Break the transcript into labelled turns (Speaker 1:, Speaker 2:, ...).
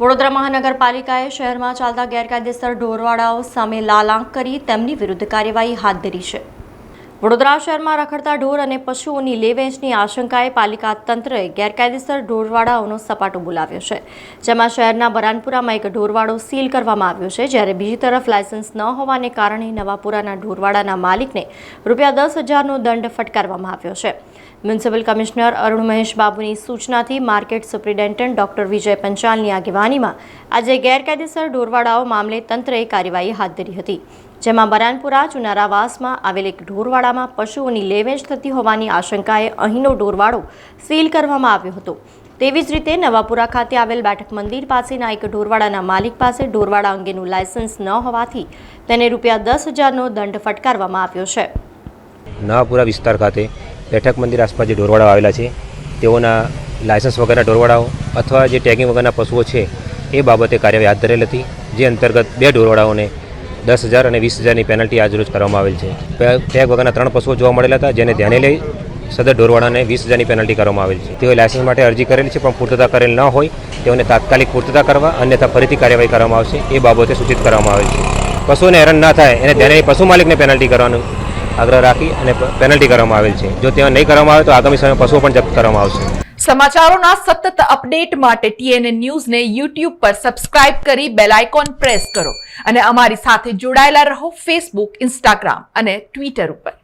Speaker 1: વડોદરા મહાનગરપાલિકાએ શહેરમાં ચાલતા ગેરકાયદેસર ઢોરવાડાઓ સામે લાલાંક કરી તેમની વિરુદ્ધ કાર્યવાહી હાથ ધરી છે. વડોદરા શહેરમાં રખડતા ઢોર અને પશુઓની લેવેચની આશંકાએ પાલિકા તંત્રએ ગેરકાયદેસર ઢોરવાડાઓનો સપાટો બોલાવ્યો છે. જેમાં શહેરના બરાનપુરામાં એક ઢોરવાડો સીલ કરવામાં આવ્યો છે, જ્યારે બીજી તરફ લાયસન્સ ન હોવાને કારણે નવાપુરાના ઢોરવાડાના માલિકને રૂપિયા દસ હજારનો દંડ ફટકારવામાં આવ્યો છે. મ્યુનિસિપલ કમિશનર અરુણ મહેશ બાબુની સૂચનાથી માર્કેટ સુપ્રિન્ટેન્ડન્ટ ડોક્ટર વિજય પંચાલની આગેવાનીમાં આજે ગેરકાયદેસર ઢોરવાડાઓ મામલે તંત્રએ કાર્યવાહી હાથ ધરી હતી, જેમાં બરાનપુરા, ચુનારાવાસમાં આવેલ એક ઢોરવાડામાં પશુઓની લેવેચ થતી હોવાની આશંકાએ અહીંનો ઢોરવાડો સીલ કરવામાં આવ્યો હતો. તેવી જ રીતે નવાપુરા ખાતે આવેલ બેઠક મંદિર પાસેના એક ઢોરવાડાના માલિક પાસે ઢોરવાડા અંગેનું લાયસન્સ ન હોવાથી તેને રૂપિયા દસ હજારનો દંડ ફટકારવામાં આવ્યો છે.
Speaker 2: નવાપુરા વિસ્તાર ખાતે બેઠક મંદિર આસપાસ જે ઢોરવાડાઓ આવેલા છે, તેઓના લાયસન્સ વગરના ઢોરવાડાઓ અથવા જે ટેગિંગ વગરના પશુઓ છે, એ બાબતે કાર્યવાહી હાથ ધરેલ હતી, જે અંતર્ગત બે ઢોરવાડાઓને દસ હજાર અને વીસ હજારની પેનલ્ટી આજરોજ કરવામાં આવેલ છે. ટેગ વગરના ત્રણ પશુઓ જોવા મળેલા હતા, જેને ધ્યાને લઈ સદર ઢોરવાડાને વીસ હજારની પેનલ્ટી કરવામાં આવેલ છે. તેઓએ લાયસન્સ માટે અરજી કરેલી છે, પણ પૂર્તતા કરેલ ન હોય, તેઓને તાત્કાલિક પૂર્તતા કરવા, અન્યથા ફરીથી કાર્યવાહી કરવામાં આવશે, એ બાબતે સૂચિત કરવામાં આવેલ છે. પશુઓને હેરાન ના થાય, એને ધ્યાને પશુ માલિકને પેનલ્ટી કરવાનું આગ્રહ રાખી અને પેનલ્ટી કરવામાં આવેલ છે. જો તેઓ નહીં કરવામાં આવે તો આગામી સમયમાં પશુઓ પણ જપ્ત કરવામાં આવશે.
Speaker 3: સમાચારોના સતત અપડેટ માટે ટીએનએ ન્યૂઝને યુટ્યુબ પર સબસ્ક્રાઇબ કરી બેલ આઇકોન પ્રેસ કરો અને અમારી સાથે જોડાયેલા રહો ફેસબુક ઇન્સ્ટાગ્રામ અને ટ્વિટર ઉપર.